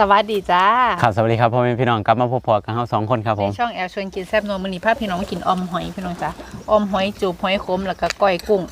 สวัสดีจ้าครับสวัสดีครับพ่อแม่พี่น้องกลับมาพบพอกันเราสองคนครับผมในช่องแอลชวนกินแซ่บนัวมื้อนี้พาพี่น้องมากินออมหอยพี่น้องจ้าออมหอยจูบหอยขมแล้วก็ก้อยกุ้ง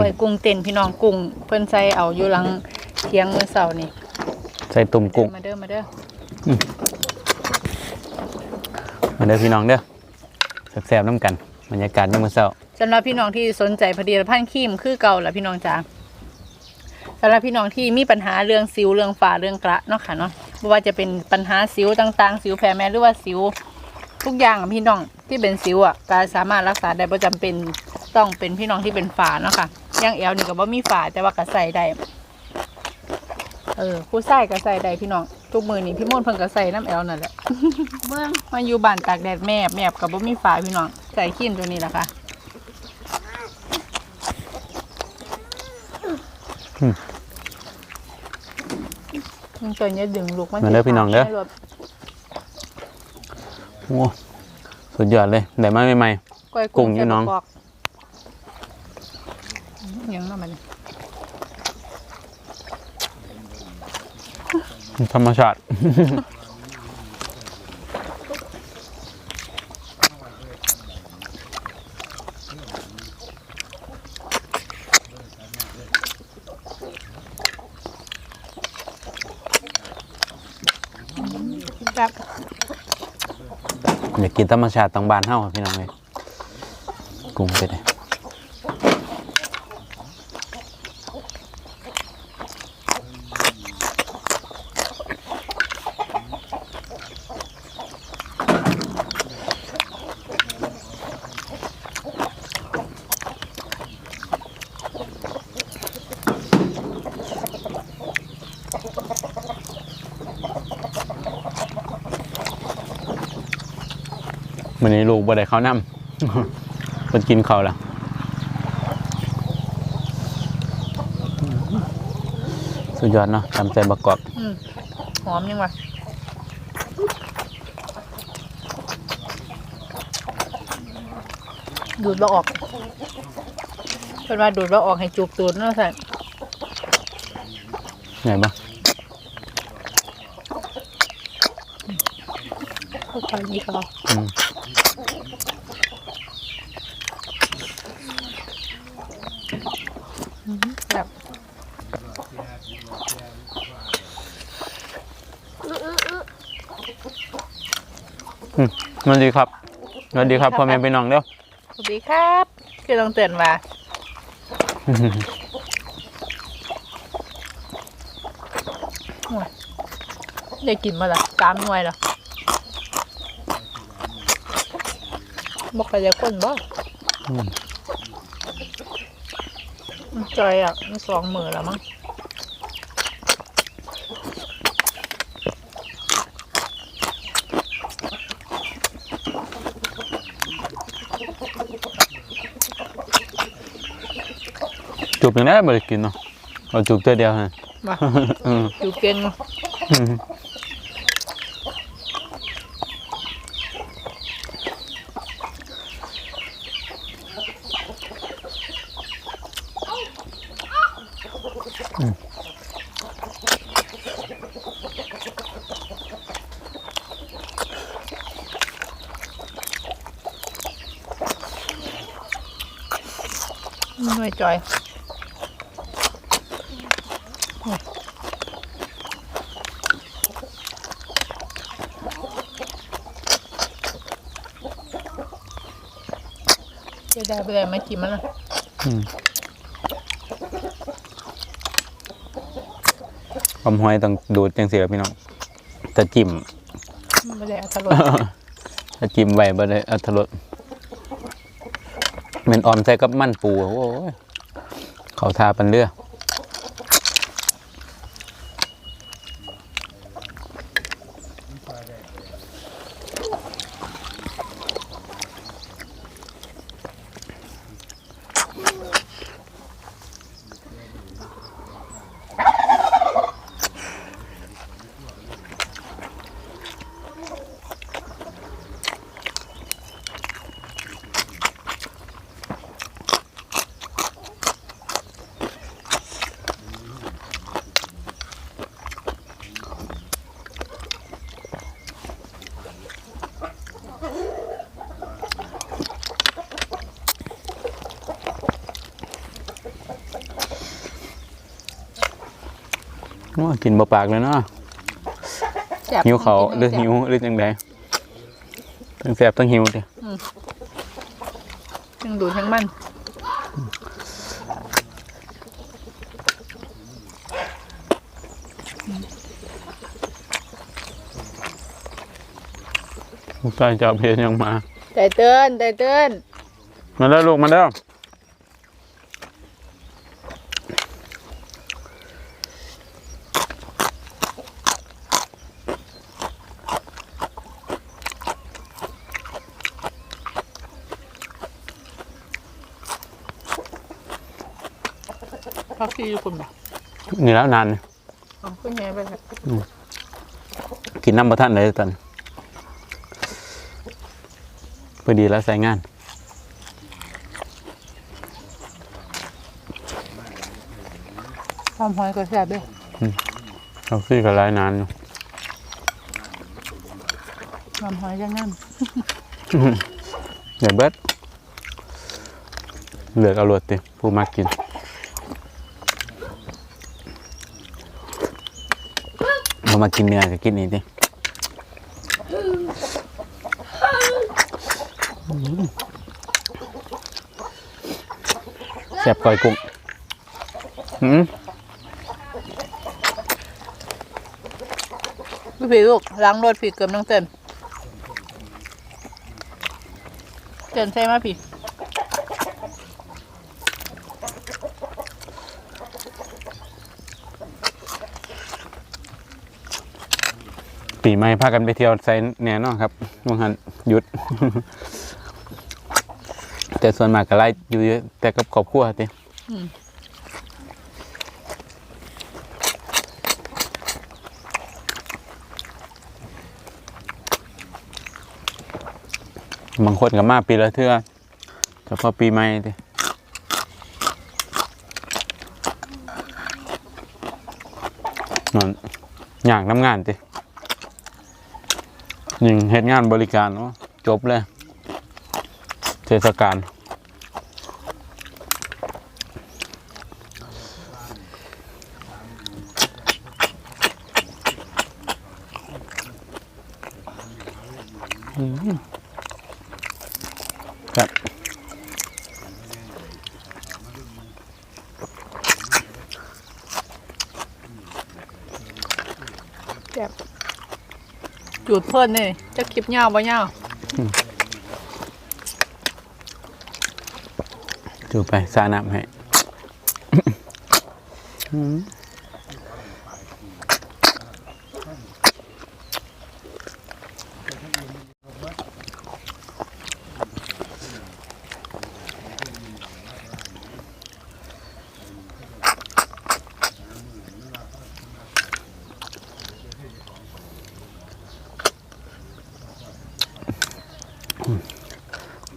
ก้อยกุ้งเต้นพี่น้องกุ้ง เพิ่นใส่เอาอยู่หลังเที่ยงมื้อเช้านี่ใส่ตุ่มกุ้งมาเด้อมาเด้อมาเด้อพี่น้องเด้อแซ่บๆน้ำกันบรรยากาศยามมื้อเช้าสำหรับพี่น้องที่สนใจผลิตภัณฑ์ครีมคือเก่าล่ะพี่น้องจ้า สำหรับพี่น้องที่มีปัญหาเรื่องสิวเรื่องฝ้าเรื่องกระเนาะค่ะเนาะบ่ว่าจะเป็นปัญหาสิวต่างๆ สิวแพ้แม้หรือว่าสิว ทุกอย่างอะพี่น้องที่เป็นสิวอะก็สามารถรักษาได้ประจำเป็นต้องเป็นพี่น้องที่เป็นฝาเนาะค่ะย่างแอลนี่ก็บ่มีฝาแต่ว่าก็ใส่ได้เออผู้ใส่ก็ใส่ได้พี่น้องทุกมือนี่พี่มนเพิ่นก็ใส่น้ำแอลนั่นแหละเบิ่งมาอยู่บ้านตากแดดแมบแมบกับบ่มีฝาพี่น้องใส่ขี้นตัวนี้แหละค่ะ มันตัวนี้ดึงลูกมันมาเด้อพี่น้องเด้อให้รถโอ้สุดยอดเลยได้มาใหม่ก้อยกุ้งอยู่น้องใส่บักกอกยังน่ะมันๆธรรมชาติ ครับอยากกินธรรมชาติต้องบ้านเฮาครับพี่น้องเลยกุ้งไปเลย บ่ได้ข้าวนำเพิ่นกินข้าวแล้วสุดยอดเนาะตำใจบักกอกอืมหอมยังวะดูดบ่ออกเป็นว่าดูดบ่ออกให้จูบตูดเนาะใส่ไงบ้าง พวกเขายี่เขาอืมแบบสวัสดีครับสวัสดีครับพ่อแม่พี่น้องเด้อสวัสดีครับ คือต้องเตือนว่าโอ้ยได้กินมาละสามหน่วยละ บอกใครจะคนบ่อืมมันจอยอะมันสองมือแล้วมั้งจูบยังได้บ่ได้กินเนาะเราจูบเตัวเดียวฮะมาอืมอยู่เก่ง หน่วยจอยจะได้ไปเลยไม่กินมันละอืม อมหอยต้องดูดจังเสียพี่น้องจะจิ้มไม่ได้อัตรสถ้าจิ้มไว้บ่ได้อัตรสเหมือนออมใส่กับมันปูโอ้ยเขาทาปันเรืออ โอ้ยกินบ่ปากเลยเนาะแซ่บหิวเขาวหรือแซ่บหิวหรือจังไดทั้งแสบทั้งหิวเด้ทั้งดูดทั้งมันลูกชายจะเอาเพลยังมาใจเตือนใจเตือนมาแล้วลูกมาแล้ว พักที่อยู่คุณบ่นี่แล้วนานอ๋อคุณแม่ไปครับกินน้ำประทันเลยตอนพอดีแล้วใส่งานความหอยก็แซ่บเด้วยเขาซื้อกับรายนานอยู่ความหอยจะงั้นเดี๋ยวเบิดเหลือกเอารวดติผู้มากิน เรา มากินเนื้อก็กินนี่ดิแซ่บก้อยกุ้งหืมพี่ผีลูกล้างรถผีเกือบน้องเตือนเตือนใช่ไหมพี่ ปีใหม่พากันไปเที่ยวไซแน่นอนครับมังหันหยุด แต่ส่วนมากก็ไล่อยู่เยอะแต่กับครอบครัวติอืมบางคนก็มาปีละเทื่อเฉพาะปีใหม่ตินอนอยากน้ำงานติ ยิงเฮ็ดงานบริการเนาะจบเลย เทศกาลครับ จูดเพิ่นนี่จะคลิปยาวบ่ยาวจูไปซาน้ำให้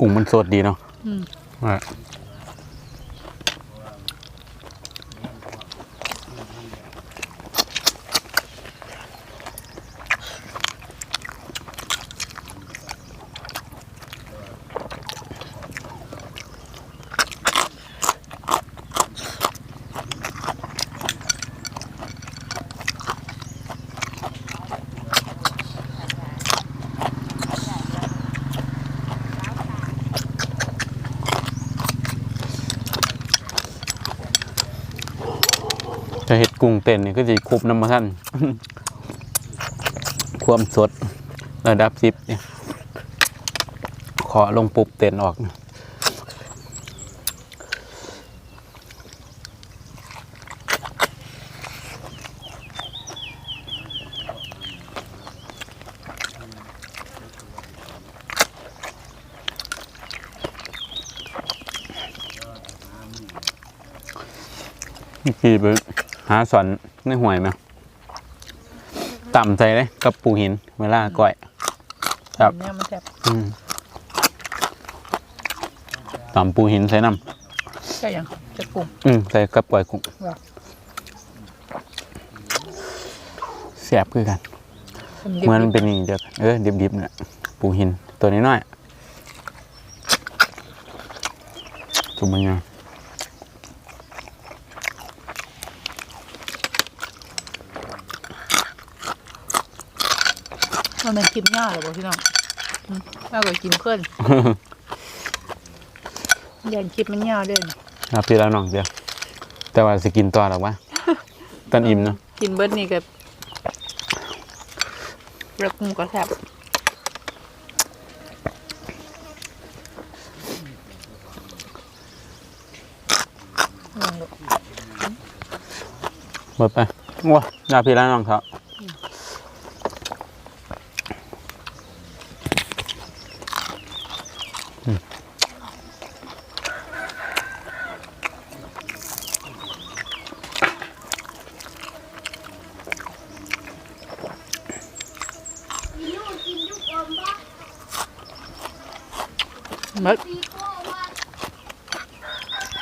กุ้งมันสดดีเนาะอืม ว่าเห็ดกุ้งเต้นนี่ก็จะคุบน้ำมาท่านความสดระดับสิบเนี่ยขอลงปุบเต้นออกขี่ไป หาสอนในห่วยไหมต่ำใจเลยกับปูหินเวลาก่อยครับเนี่ยมันแซ่บอืมต่ำปูหินใส่น้ใช่ยังจะกลุ่มำอืมใส่กับก่อยกุ้งว่ะแซ่บคือกันเหมือนมันเป็นนี่เดียวกันเออดิบๆเนี่ยปูหินตัวน้อยๆจุ่มมันยั มันเป็นคลิปย่าเหรอบ่พี่น้องอืมมากกว่ากินเพื่อนยันคลิปมันย่าเด่นครับพี่แล้วน้องเดียว แต่ว่าสิกินต่อหรอกวะตอนอิ่มเนาะกินเบิร์ดนี่กับเลือกมุก็แทบหมดไปว้าลาพี่แล้วน้องครับ เบิร์ด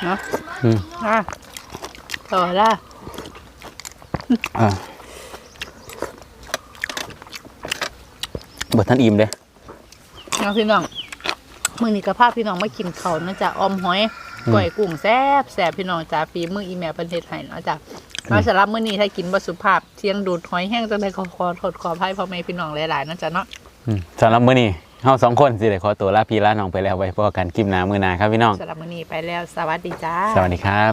เนาะอืมอะต่อละอ่าเบิดท่านอิ่มเด้น้องพี่น้องมือนี้กับภาพพี่น้องมากินเขาวเนาะจ๊ะออมหอยก๋วยกุ้งแซ่บแซ่บพี่น้องจ้าฝีมืออีแม่ประเทศไทยเนาะจ้ะมาสำหรับมื้อนี้ถ้ากินบ่สุภาพเที่ยงดูดหอยแห้งจังได๋ขอขอโทษขออภัยพ่อแม่พี่น้องหลายๆเนาะจ๊ะเนาะ อืมสำหรับมื้อนี้ เฮาสองคนสิได้ขอตัวลาพี่ลาน้องไปแล้วไว้พบกันคลิปหน้ามื้อหน้าครับพี่น้องสำหรับมื้อนี้ไปแล้วสวัสดีจ้า สวัสดีครับ